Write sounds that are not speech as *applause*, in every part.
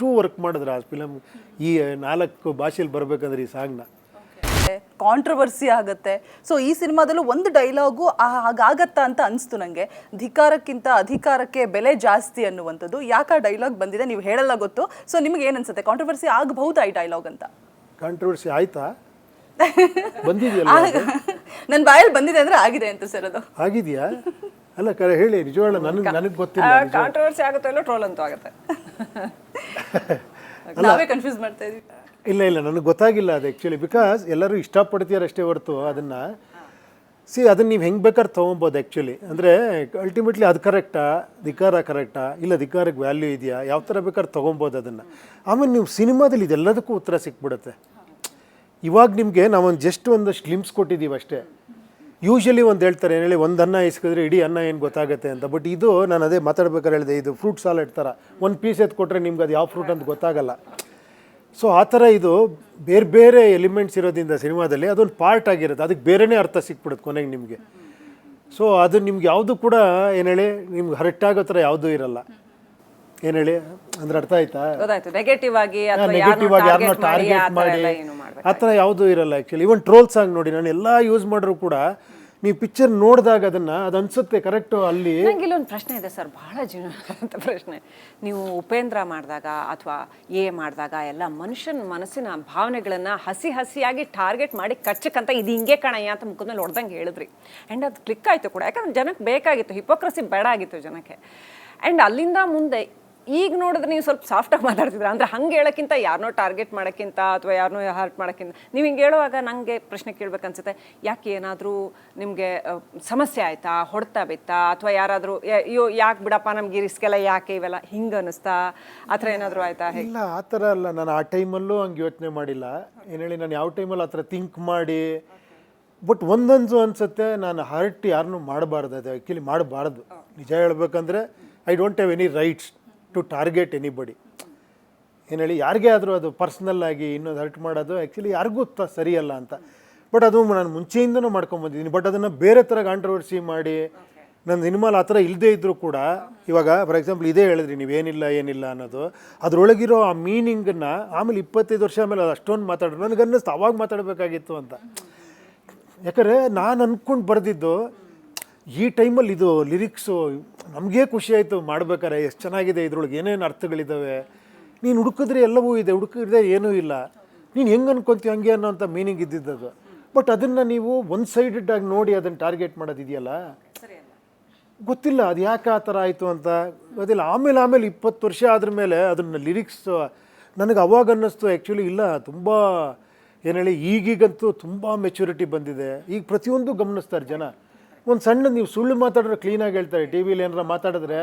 ಅಷ್ಟು ವರ್ಕ್ ಮಾಡಿದ್ರು ಆ ಫಿಲಮ್ ಈ ನಾಲ್ಕು ಭಾಷೆಯಲ್ಲಿ ಬರಬೇಕಂದ್ರೆ ಈ ಸಾಂಗ್ನ ಕಾಂಟ್ರವರ್ಸಿ ಆಗುತ್ತೆ. ಸೊ ಈ ಸಿನಿಮಾದಲ್ಲೂ ಒಂದು ಡೈಲಾಗು ಹಾಗಾಗತ್ತಾ ಅಂತ ಅನಿಸ್ತು ನನಗೆ ಧಿಕಾರಕ್ಕಿಂತ ಅಧಿಕಾರಕ್ಕೆ ಬೆಲೆ ಜಾಸ್ತಿ ಅನ್ನುವಂಥದ್ದು. ಯಾಕೆ ಆ ಡೈಲಾಗ್ ಬಂದಿದೆ ನೀವು ಹೇಳಲ್ಲ ಗೊತ್ತು. ಸೊ ನಿಮ್ಗೆ ಏನು ಅನ್ಸುತ್ತೆ? ಕಾಂಟ್ರವರ್ಸಿ ಆಗಬಹುದು ಈ ಡೈಲಾಗ್ ಅಂತ? ಕಾಂಟ್ರವರ್ಸಿ ಆಯ್ತಾ? *laughs* ಬಂದಿದೆಯಲ್ಲ ನನ್ನ ಬಾಯಲ್ಲಿ ಬಂದಿದೆ ಅಂದ್ರೆ ಆಗಿದೆ ಅಂತ ಸರ್ ಅದು. ಆಗಿದೆಯಾ? ಅಲ್ಲ ಕರೆ ಹೇಳಿ ನಿಜವಾಗ್ಲೂ ನನಗೆ ನನಗೆ ಗೊತ್ತಿಲ್ಲ ಕಾಂಟ್ರವರ್ಸಿ ಆಗುತ್ತೆ ಇಲ್ಲೋ ಟ್ರೋಲ್ ಅಂತೂ ಆಗುತ್ತೆ. *laughs* ನಾವೇ ಕನ್ಫ್ಯೂಸ್ ಮಾಡ್ತಾ ಇದೀವಿ. ಇಲ್ಲ ಇಲ್ಲ ನನಗೆ ಗೊತ್ತಾಗಿಲ್ಲ ಅದು ಆ್ಯಕ್ಚುಲಿ ಬಿಕಾಸ್ ಎಲ್ಲರೂ ಇಷ್ಟಪಡ್ತೀರಷ್ಟೇ ಹೊರತು ಅದನ್ನು. ಸಿ ಅದನ್ನು ನೀವು ಹೆಂಗೆ ಬೇಕಾದ್ರೆ ತೊಗೊಬೋದು ಆ್ಯಕ್ಚುಲಿ ಅಂದರೆ ಅಲ್ಟಿಮೇಟ್ಲಿ ಅದು ಕರೆಕ್ಟಾ ಧಿಕಾರ ಕರೆಕ್ಟಾ ಇಲ್ಲ ಧಿಕಾರಕ್ಕೆ ವ್ಯಾಲ್ಯೂ ಇದೆಯಾ? ಯಾವ ಥರ ಬೇಕಾದ್ರೆ ತೊಗೊಬೋದು ಅದನ್ನು. ಆಮೇಲೆ ನೀವು ಸಿನಿಮಾದಲ್ಲಿ ಇದೆಲ್ಲದಕ್ಕೂ ಉತ್ತರ ಸಿಕ್ಬಿಡುತ್ತೆ. ಇವಾಗ ನಿಮಗೆ ನಾವೊಂದು ಜಸ್ಟ್ ಒಂದಷ್ಟು ಗ್ಲಿಮ್ಸ್ ಕೊಟ್ಟಿದ್ದೀವಿ ಅಷ್ಟೇ. ಯೂಶಲಿ ಒಂದು ಹೇಳ್ತಾರೆ, ಏನು ಹೇಳಿ, ಒಂದು ಅನ್ನ ಇಸ್ಕಿದ್ರೆ ಇಡೀ ಅನ್ನ ಏನು ಗೊತ್ತಾಗುತ್ತೆ ಅಂತ. ಬಟ್ ಇದು ನಾನು ಅದೇ ಮಾತಾಡ್ಬೇಕಾದ್ರೆ ಹೇಳಿದೆ, ಇದು ಫ್ರೂಟ್ ಸಾಲೆಡ್ ಥರ ಒಂದು ಪೀಸ್ ಎತ್ತು ಕೊಟ್ಟರೆ ನಿಮ್ಗೆ ಅದು ಯಾವ ಫ್ರೂಟ್ ಅಂತ ಗೊತ್ತಾಗಲ್ಲ. ಸೊ ಆ ಥರ ಇದು ಬೇರೆ ಬೇರೆ ಎಲಿಮೆಂಟ್ಸ್ ಇರೋದ್ರಿಂದ ಸಿನಿಮಾದಲ್ಲಿ ಅದೊಂದು ಪಾರ್ಟ್ ಆಗಿರುತ್ತೆ. ಅದಕ್ಕೆ ಬೇರೆನೇ ಅರ್ಥ ಸಿಕ್ಬಿಡುತ್ತೆ ಕೊನೆಗೆ ನಿಮಗೆ. ಸೊ ಅದು ನಿಮ್ಗೆ ಯಾವುದು ಕೂಡ, ಏನು ಹೇಳಿ, ನಿಮ್ಗೆ ಹರಟ್ಟಾಗೋ ಥರ ಯಾವುದೂ ಇರಲ್ಲ. ಏನು ಹೇಳಿ? ಅಂದ್ರೆ ಅರ್ಥ ಆಯ್ತಾ? ಗೊತ್ತಾಯ್ತು. ನೆಗೆಟಿವ್ ಆಗಿ ಅಥವಾ ನೆಗೆಟಿವ್ ಆಗಿ ಯಾರನ್ನೋ ಟಾರ್ಗೆಟ್ ಮಾಡಿ ಆ ಥರ ಯಾವುದೂ ಇರಲ್ಲ ಆ್ಯಕ್ಚುಲಿ ಇವನ್ ಟ್ರೋಲ್ಸ್ ಆಗಿ ನೋಡಿ ನಾನು ಎಲ್ಲ ಯೂಸ್ ಮಾಡಿದ್ರು ಕೂಡ ನೀವು ಪಿಕ್ಚರ್ ನೋಡಿದಾಗ ಅದನ್ನ ಅದು ಅನ್ಸುತ್ತೆ ಕರೆಕ್ಟು ಅಲ್ಲಿ. ನಂಗೆ ಇಲ್ಲೊಂದು ಪ್ರಶ್ನೆ ಇದೆ ಸರ್ ಬಹಳ ಜೀವನ ಅಂತ ಪ್ರಶ್ನೆ. ನೀವು ಉಪೇಂದ್ರ ಮಾಡಿದಾಗ ಅಥವಾ ಎ ಮಾಡಿದಾಗ ಎಲ್ಲ ಮನುಷ್ಯನ ಮನಸ್ಸಿನ ಭಾವನೆಗಳನ್ನ ಹಸಿ ಹಸಿಯಾಗಿ ಟಾರ್ಗೆಟ್ ಮಾಡಿ ಕಚ್ಚಕ್ಕಂತ ಇದು ಹಿಂಗೆ ಕಣಯ್ಯ ಅಂತ ಮುಖದಲ್ಲಿ ಹೊಡೆದಂಗೆ ಹೇಳಿದ್ರಿ. ಆ್ಯಂಡ್ ಅದು ಕ್ಲಿಕ್ ಆಯಿತು ಕೂಡ. ಯಾಕಂದ್ರೆ ಜನಕ್ಕೆ ಬೇಕಾಗಿತ್ತು. ಹಿಪೋಕ್ರಸಿ ಬೇಡ ಆಗಿತ್ತು ಜನಕ್ಕೆ. ಆ್ಯಂಡ್ ಅಲ್ಲಿಂದ ಮುಂದೆ ಈಗ ನೋಡಿದ್ರೆ ನೀವು ಸ್ವಲ್ಪ ಸಾಫ್ಟಾಗಿ ಮಾತಾಡ್ತಿದ್ರ ಅಂದ್ರೆ ಹಂಗೆ ಹೇಳೋಕ್ಕಿಂತ ಯಾರನ್ನೋ ಟಾರ್ಗೆಟ್ ಮಾಡೋಕ್ಕಿಂತ ಅಥವಾ ಯಾರನ್ನೋ ಹರ್ಟ್ ಮಾಡೋಕ್ಕಿಂತ ನೀವು ಹಿಂಗೆ ಹೇಳುವಾಗ ನನಗೆ ಪ್ರಶ್ನೆ ಕೇಳ್ಬೇಕನ್ಸುತ್ತೆ ಯಾಕೆ ಏನಾದರೂ ನಿಮಗೆ ಸಮಸ್ಯೆ ಆಯ್ತಾ? ಹೊಡ್ತಾ ಬಿತ್ತಾ? ಅಥವಾ ಯಾರಾದರೂ ಅಯ್ಯೋ ಯಾಕೆ ಬಿಡಪ್ಪ ನಮ್ಗೆ ರಿಸ್ಕೆಲ್ಲ ಯಾಕೆ ಇವೆಲ್ಲ? ಹಿಂಗೆ ಅನ್ನಿಸ್ತಾ? ಆ ಥರ ಏನಾದರೂ ಆಯ್ತಾ? ಇಲ್ಲ ಆ ಥರ ಅಲ್ಲ. ನಾನು ಆ ಟೈಮಲ್ಲೂ ಹಂಗೆ ಯೋಚನೆ ಮಾಡಿಲ್ಲ. ಏನು ಹೇಳಿ ನಾನು ಯಾವ ಟೈಮಲ್ಲಿ ಆ ಥರ ಥಿಂಕ್ ಮಾಡಿ ಬಟ್ ಒಂದೊಂದು ಅನ್ಸುತ್ತೆ ನಾನು ಹರ್ಟ್ ಯಾರನ್ನೂ ಮಾಡಬಾರ್ದು. ಅದು ಆ್ಯಕ್ಚುಲಿ ಮಾಡಬಾರ್ದು. ನಿಜ ಹೇಳ್ಬೇಕಂದ್ರೆ I don't have any rights to target anybody ಏನು ಹೇಳಿ, ಯಾರಿಗೇ ಆದರೂ ಅದು ಪರ್ಸ್ನಲ್ ಆಗಿ ಇನ್ನೊಂದು ಹರ್ಟ್ ಮಾಡೋದು ಆ್ಯಕ್ಚುಲಿ ಯಾರಿಗೂ ತ, ಸರಿಯಲ್ಲ ಅಂತ. ಬಟ್ ಅದು ನಾನು ಮುಂಚೆಯಿಂದನೂ ಮಾಡ್ಕೊಂಬಂದಿದ್ದೀನಿ. ಬಟ್ ಅದನ್ನು ಬೇರೆ ಥರ ಕಾಂಟ್ರವರ್ಸಿ ಮಾಡಿ ನನ್ನ ಸಿನಿಮಾಲ್ ಆ ಥರ ಇಲ್ಲದೇ ಇದ್ದರೂ ಕೂಡ, ಇವಾಗ ಫಾರ್ ಎಕ್ಸಾಂಪಲ್ ಇದೇ ಹೇಳಿದ್ರಿ, ನೀವೇನಿಲ್ಲ, ಏನಿಲ್ಲ ಅನ್ನೋದು. ಅದರೊಳಗಿರೋ ಆ ಮೀನಿಂಗನ್ನು ಆಮೇಲೆ ಇಪ್ಪತ್ತೈದು ವರ್ಷ ಆಮೇಲೆ ಅದು ಅಷ್ಟೊಂದು ಮಾತಾಡೋದು ನನಗೆ ಅನ್ನಿಸ್ತು, ಅವಾಗ ಮಾತಾಡಬೇಕಾಗಿತ್ತು ಅಂತ. ಯಾಕಂದರೆ ನಾನು ಅಂದ್ಕೊಂಡು ಬರೆದಿದ್ದು, ಈ ಟೈಮಲ್ಲಿ ಇದು ಲಿರಿಕ್ಸು ನಮಗೇ ಖುಷಿ ಆಯಿತು ಮಾಡ್ಬೇಕಾರೆ ಎಷ್ಟು ಚೆನ್ನಾಗಿದೆ ಇದ್ರೊಳಗೆ ಏನೇನು ಅರ್ಥಗಳಿದ್ದಾವೆ ನೀನು ಹುಡುಕಿದ್ರೆ ಎಲ್ಲವೂ ಇದೆ, ಹುಡುಕಿದ್ರೆ ಏನೂ ಇಲ್ಲ. ನೀನು ಹೆಂಗೆ ಅನ್ಕೊಂತೀವಿ ಹಂಗೆ ಅನ್ನೋಂಥ ಮೀನಿಂಗ್ ಇದ್ದಿದ್ದದು. ಬಟ್ ಅದನ್ನು ನೀವು ಒನ್ ಸೈಡೆಡ್ ಆಗಿ ನೋಡಿ ಅದನ್ನು ಟಾರ್ಗೆಟ್ ಮಾಡೋದಿದೆಯಲ್ಲ? ಗೊತ್ತಿಲ್ಲ, ಅದು ಯಾಕೆ ಆ ಥರ ಆಯಿತು ಅಂತ. ಗೊತ್ತಿಲ್ಲ ಆಮೇಲೆ ಆಮೇಲೆ ಇಪ್ಪತ್ತು ವರ್ಷ ಆದ್ರ ಮೇಲೆ ಅದನ್ನು ಲಿರಿಕ್ಸ್ ನನಗೆ ಅವಾಗ ಅನ್ನಿಸ್ತು ಆ್ಯಕ್ಚುಲಿ ಇಲ್ಲ, ತುಂಬ ಏನು ಹೇಳಿ ಈಗೀಗಂತೂ ತುಂಬ ಮೆಚುರಿಟಿ ಬಂದಿದೆ. ಈಗ ಪ್ರತಿಯೊಂದು ಗಮನಿಸ್ತಾರೆ ಜನ. ಒಂದು ಸಣ್ಣ ನೀವು ಸುಳ್ಳು ಮಾತಾಡಿದ್ರೆ ಕ್ಲೀನಾಗಿ ಹೇಳ್ತಾರೆ. ಟಿ ವಿಲಿ ಏನಾರ ಮಾತಾಡಿದ್ರೆ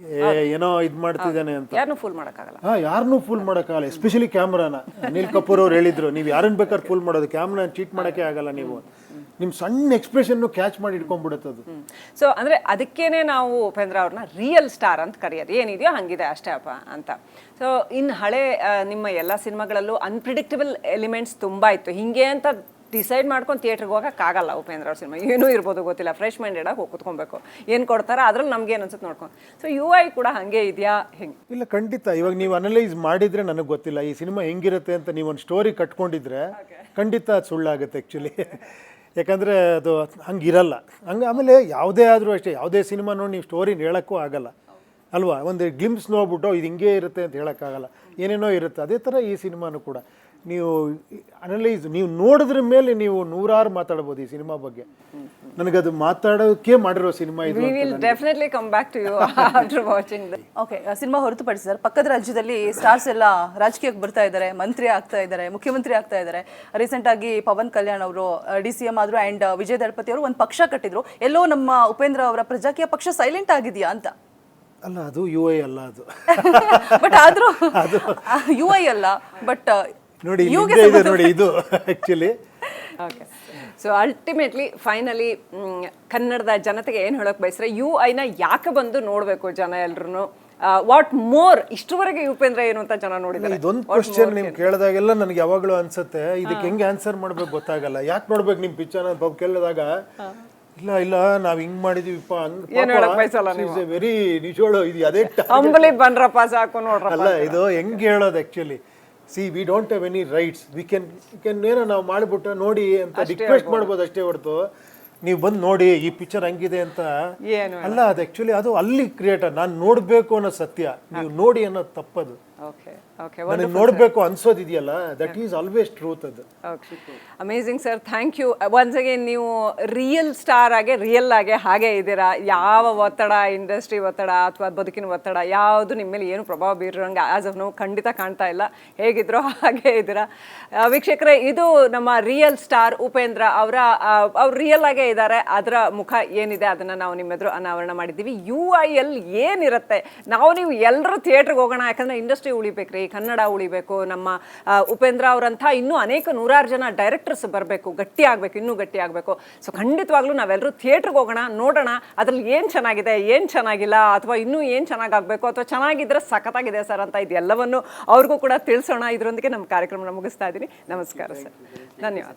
ಏ ಏನೋ ಇದು ಮಾಡ್ತಿದ್ದಾನೆ ಅಂತ. ಯಾರನ್ನೂ ಫುಲ್ ಮಾಡೋಕ್ಕಾಗಲ್ಲ. ಹಾಂ ಯಾರನ್ನೂ ಫುಲ್ ಮಾಡೋಕ್ಕಾಗಲ್ಲ ಎಸ್ಪೆಷಲಿ ಕ್ಯಾಮ್ರಾನ ಅನಿಲ್ ಕಪೂರ್ ಅವ್ರು ಹೇಳಿದ್ರು ನೀವು ಯಾರನ್ನು ಬೇಕಾದ್ರೆ ಫುಲ್ ಮಾಡೋದು ಕ್ಯಾಮ್ರಾನ ಚೀಟ್ ಮಾಡೋಕ್ಕೆ ಆಗಲ್ಲ ನೀವು. ನಿಮ್ಮ ಸಣ್ಣ ಎಕ್ಸ್ಪ್ರೆಷನ್ನು ಕ್ಯಾಚ್ ಮಾಡಿ ಇಟ್ಕೊಂಡ್ಬಿಡುತ್ತೆ ಅದು. ಸೊ ಅಂದರೆ ಅದಕ್ಕೇನೆ ನಾವು ಉಪೇಂದ್ರ ಅವ್ರನ್ನ ರಿಯಲ್ ಸ್ಟಾರ್ ಅಂತ ಕರೆಯೋದು. ಏನಿದೆಯೋ ಹಂಗಿದೆ ಅಷ್ಟೇ ಅಪ್ಪ ಅಂತ. ಸೊ ಇನ್ನು ಹಳೆ ನಿಮ್ಮ ಎಲ್ಲ ಸಿನಿಮಾಗಳಲ್ಲೂ ಅನ್ಪ್ರಿಡಿಕ್ಟಬಲ್ ಎಲಿಮೆಂಟ್ಸ್ ತುಂಬ ಇತ್ತು. ಹಿಂಗೆ ಅಂತ ಡಿಸೈಡ್ ಮಾಡ್ಕೊಂಡು ಥಿಯೇಟ್ರಿಗೆ ಹೋಗೋಕ್ಕಾಗಲ್ಲ ಉಪೇಂದ್ರ ಅವ್ರ ಸಿನಿಮಾ. ಏನೂ ಇರ್ಬೋದು ಗೊತ್ತಿಲ್ಲ. ಫ್ರೆಶ್ ಮೈಂಡೆಡ್ ಆಗಿ ಹೋಗಿ ಕುತ್ಕೊಬೇಕು. ಏನು ಕೊಡ್ತಾರೋ ಅದ್ರಲ್ಲಿ ನಮ್ಗೆ ಏನು ಅನ್ಸುತ್ತೆ ನೋಡ್ಕೊಂಡು ಸೊ ಯು ಐ ಕೂಡ ಹಾಗೆ ಇದೆಯಾ? ಹೆಂಗೆ? ಇಲ್ಲ ಖಂಡಿತ. ಇವಾಗ ನೀವು ಅನಲೈಸ್ ಮಾಡಿದ್ರೆ ನನಗೆ ಗೊತ್ತಿಲ್ಲ. ಈ ಸಿನಿಮಾ ಹೆಂಗಿರುತ್ತೆ ಅಂತ ನೀವು ಒಂದು ಸ್ಟೋರಿ ಕಟ್ಕೊಂಡಿದ್ರೆ ಖಂಡಿತ ಅದು ಸುಳ್ಳಾಗುತ್ತೆ ಆ್ಯಕ್ಚುಲಿ ಯಾಕಂದರೆ ಅದು ಹಂಗಿರಲ್ಲ. ಹಂಗೆ ಆಮೇಲೆ ಯಾವುದೇ ಆದರೂ ಅಷ್ಟೇ. ಯಾವುದೇ ಸಿನಿಮಾ ನೋಡಿ ನೀವು ಸ್ಟೋರಿನ ಹೇಳೋಕ್ಕೂ ಆಗಲ್ಲ. ಅಲ್ವಾ? ಒಂದು ಗ್ಲಿಮ್ಸ್ ನೋಡ್ಬಿಟ್ಟು ಇದು ಹಿಂಗೆ ಇರುತ್ತೆ ಅಂತ ಹೇಳೋಕ್ಕಾಗಲ್ಲ. ಏನೇನೋ ಇರುತ್ತೆ. ಅದೇ ಥರ ಈ ಸಿನಿಮಾನು ಕೂಡ. ನೀವು ಅನಲೈಸ್ ನೀವು ನೋಡಿದ್ರ ಮೇಲೆ ನೀವು ನೂರಾರು ಮಾತಾಡ್ಬೋದು ಈ ಸಿನಿಮಾ ಬಗ್ಗೆ. ನನಗದು ಮಾತಾಡೋಕೆ ಮಾಡಿರೋ ಸಿನಿಮಾ ಇದು we will definitely come back to you after watching the okay cinema ಹೊರತುಪಡಿಸಿ ಸರ್ ಪಕ್ಕದ ರಾಜ್ಯದಲ್ಲಿ ಸ್ಟಾರ್ಸ್ ಎಲ್ಲ ರಾಜಕೀಯಕ್ಕೆ ಬರ್ತಾ ಇದ್ದಾರೆ ಮಂತ್ರಿ ಆಗ್ತಾ ಇದ್ದಾರೆ ಮುಖ್ಯಮಂತ್ರಿ ಆಗ್ತಾ ಇದ್ದಾರೆ. ರೀಸೆಂಟ್ ಆಗಿ ಪವನ್ ಕಲ್ಯಾಣ್ ಅವರು ಡಿ ಸಿ ಎಂ ಆದ್ರು ಅಂಡ್ ವಿಜಯ್ ದಳಪತಿ ಅವರು ಒಂದು ಪಕ್ಷ ಕಟ್ಟಿದ್ರು. ಎಲ್ಲೋ ನಮ್ಮ ಉಪೇಂದ್ರ ಅವರ ಪ್ರಜಾಕೀಯ ಪಕ್ಷ ಸೈಲೆಂಟ್ ಆಗಿದೆಯಾ ಅಂತ. ಅಲ್ಲ ಅದು ಯು ಐ ಅಲ್ಲ ಅದು. ಬಟ್ ಆದ್ರೂ ಯು ಐ ಅಲ್ಲ ಬಟ್ ನೋಡಿ ಇಲ್ಲಿ ಹಿಂದೆ ಇದೆ ನೋಡಿ ಇದು actually okay so ultimately finally ಕನ್ನಡದ ಜನತೆಗೆ ಏನು ಹೇಳೋಕೆ ಬಯಸ್ರೆ ಯು ಐನ ಯಾಕೆ ಬಂದು ನೋಡಬೇಕು ಜನ ಎಲ್ಲರೂ ವಾಟ್ ಮೋರ್ ಇಷ್ಟುವರೆಗೆ ಉಪೇಂದ್ರ ಏನು ಅಂತ ಜನ ನೋಡಿದ್ದಾರೆ? ಇದೊಂದು ಕ್ವಶನ್ ನಿಮ್ಗೆ ಕೇಳಿದಾಗೆಲ್ಲ ನನಗೆ ಯಾವಾಗಲೂ ಅನ್ಸುತ್ತೆ. ಇದಕ್ಕೆ ಹೆಂಗೆ ಆನ್ಸರ್ ಮಾಡ್ಬೇಕು ಗೊತ್ತಾಗಲ್ಲ. ಯಾಕೆ ನೋಡ್ಬೇಕು ನಿಮ್ಮ ಪಿಕ್ಚರ್ ಅಂತ ಕೇಳಿದಾಗ ಇಲ್ಲ ಇಲ್ಲ ನಾವ್ ಹಿಂಗ್ ಮಾಡಿದೀವಿಪ್ಪ ಏನ್ ಹೇಳಕ್ ಬಯಸಲ್ಲ ನೀವು? ವೆರಿ ನಿಜೋಳು ಇದು ಅದೇ ಟ- ಅಂಬಲಿ ಬನ್ರಪ್ಪ ಸಾಕು ನೋಡ್ರಪ್ಪ ಅಲ್ಲ ಇದು ಹೆಂಗ್ ಹೇಳೋದು actually see we don't have any rights we can can ಏನೋ ನಾವು ಮಾಡಿಬಿಟ್ಟು ನೋಡಿ ಅಂತ ರಿಕ್ವೆಸ್ಟ್ ಮಾಡ್ಬೋದು ಅಷ್ಟೇ ಹೊರತು. ನೀವು ಬಂದು ನೋಡಿ ಈ ಪಿಕ್ಚರ್ ಹಂಗಿದೆ ಅಂತ. ಏನು ಅಲ್ಲ ಅದು ಆಕ್ಚುಲಿ ಅದು ಅಲ್ಲಿ ಕ್ರಿಯೇಟ್ ನಾನು ನೋಡಬೇಕು ಅನ್ನೋ ಸತ್ಯ. ನೀವು ನೋಡಿ ಅನ್ನೋದು ತಪ್ಪದು. ಓಕೆ ಓಕೆ ನನಗೆ ನೋಡಬೇಕು ಅನ್ಸೋದಿದೆಯಲ್ಲ? ದಟ್ ಈಸ್ ಆಲ್ವೇಸ್ ಟ್ರೂತ್ ಅದು. Amazing sir thank you once again ನೀವು ರಿಯಲ್ ಸ್ಟಾರ್ ಆಗಿ ರಿಯಲ್ ಆಗಿ ಹಾಗೆ ಇದ್ದೀರಾ? ಯಾವ ಒತ್ತಡ ಇಂಡಸ್ಟ್ರಿ ಒತ್ತಡ ಅಥವಾ ಬದುಕಿನ ಒತ್ತಡ ಯಾವುದು ನಿಮ್ಮ ಮೇಲೆ ಏನು ಪ್ರಭಾವ ಬೀರಂಗೆ ಆಸ್ ಆಫ್ ನಾವು ಖಂಡಿತ ಕಾಣ್ತಾ ಇಲ್ಲ. ಹೇಗಿದ್ರೋ ಹಾಗೆ ಇದ್ದೀರಾ? ಆ, ವೀಕ್ಷಕರೇ ಇದು ನಮ್ಮ ರಿಯಲ್ ಸ್ಟಾರ್ ಉಪೇಂದ್ರ ಅವರ ಅವ್ರು ರಿಯಲ್ ಆಗೇ ಇದ್ದಾರೆ. ಅದರ ಮುಖ ಏನಿದೆ ಅದನ್ನು ನಾವು ನಿಮ್ಮ ಎದುರು ಅನಾವರಣ ಮಾಡಿದ್ದೀವಿ. ಯು ಐ ಎಲ್ ಏನಿರುತ್ತೆ? ನಾವು ನೀವು ಎಲ್ಲರೂ ಥಿಯೇಟ್ರಿಗೆ ಹೋಗೋಣ ಯಾಕಂದರೆ ಇಂಡಸ್ಟ್ರಿ ಉಳಿಬೇಕ್ರಿ ಕನ್ನಡ ಉಳಿಬೇಕು, ನಮ್ಮ ಉಪೇಂದ್ರ ಅವರಂಥ ಇನ್ನೂ ಅನೇಕ ನೂರಾರು ಜನ ಡೈರೆಕ್ಟರ್ಸ್ ಬರಬೇಕು, ಗಟ್ಟಿ ಆಗಬೇಕು, ಇನ್ನೂ ಗಟ್ಟಿ ಆಗಬೇಕು. ಸೊ ಖಂಡಿತವಾಗ್ಲೂ ನಾವೆಲ್ಲರೂ ಥಿಯೇಟ್ರಿಗೆ ಹೋಗೋಣ, ನೋಡೋಣ, ಅದ್ರಲ್ಲಿ ಏನು ಚೆನ್ನಾಗಿದೆ, ಏನು ಚೆನ್ನಾಗಿಲ್ಲ, ಅಥವಾ ಇನ್ನೂ ಏನು ಚೆನ್ನಾಗಾಗಬೇಕು, ಅಥವಾ ಚೆನ್ನಾಗಿದ್ರೆ ಸಖತ್ತಾಗಿದೆ ಸರ್ ಅಂತ ಇದೆಲ್ಲವನ್ನು ಅವ್ರಿಗೂ ಕೂಡ ತಿಳಿಸೋಣ. ಇದರೊಂದಿಗೆ ನಮ್ಮ ಕಾರ್ಯಕ್ರಮನ ಮುಗಿಸ್ತಾ ಇದ್ದೀನಿ. ನಮಸ್ಕಾರ ಸರ್. ಧನ್ಯವಾದ